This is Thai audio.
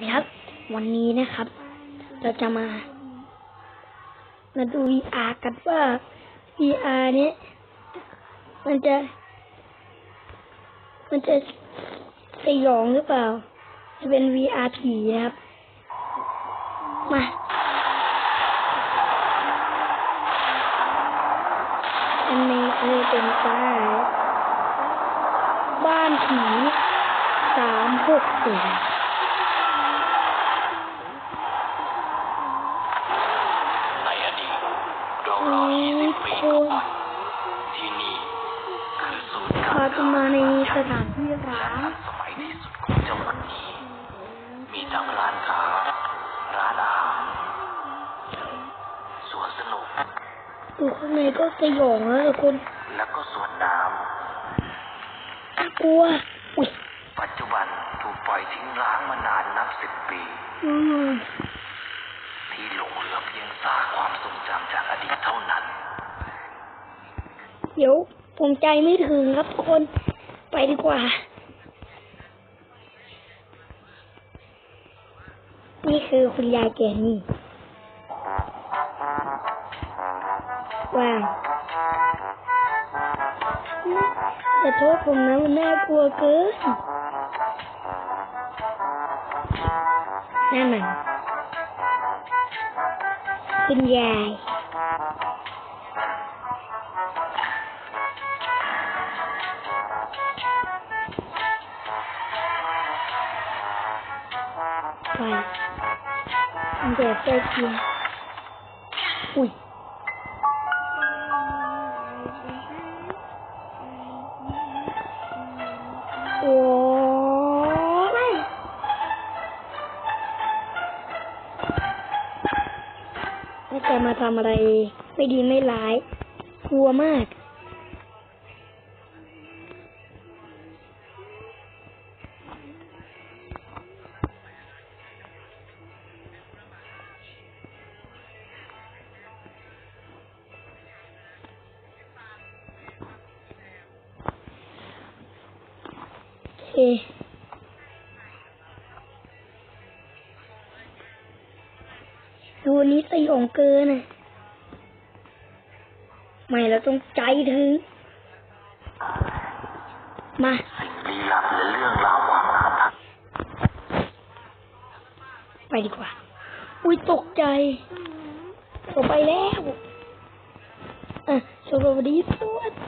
ดีครับ วันนี้นะครับ เราจะมา มาดู VR กันว่า VR เนี้ยมันจะ มันจะสยองหรือเปล่า จะเป็น VR ผีครับ มาอันนี้คือเป็นป้าบ้านผีสามหกสี่อดีตราวๆ20 ปีก่อนที่นี่ คือ ศูนย์กพาลางจะมาในสถานที่ร้างสมัยที่สุดของจังหวัดนี้ มีทั้งร้านค้าร้านอาหารสวนสนุกดูข้างในก็สยองแล้วทุกคน แล้วก็สวนน้น่ากลัวอุ้ยำปัจจุบันถูกปล่อยทิ้งร้างมานานนับสิบปีอืมที่หลงเหลือเพียงซากความทรงจำจากอดีตเท่านั้น เดี๋ยว ผมใจไม่ถึงครับทุกคนไปดีกว่า นี่คือคุณยายแกนี่ว้าวแต่โทษผมนะมันน่ากลัวเกินนั่นมันคุณยาย ไปมันจะเจอเพียงอุ้ยโอ้ยไม่จะมาทำอะไร ไม่ดีไม่ร้าย กลัวมาก เค ดูนี้สยองเกินอะไม่เราต้องใจถึง มาไปดีกว่า อุ้ยตกใจผมไปแล้ว อะสวัสดีสวัสดี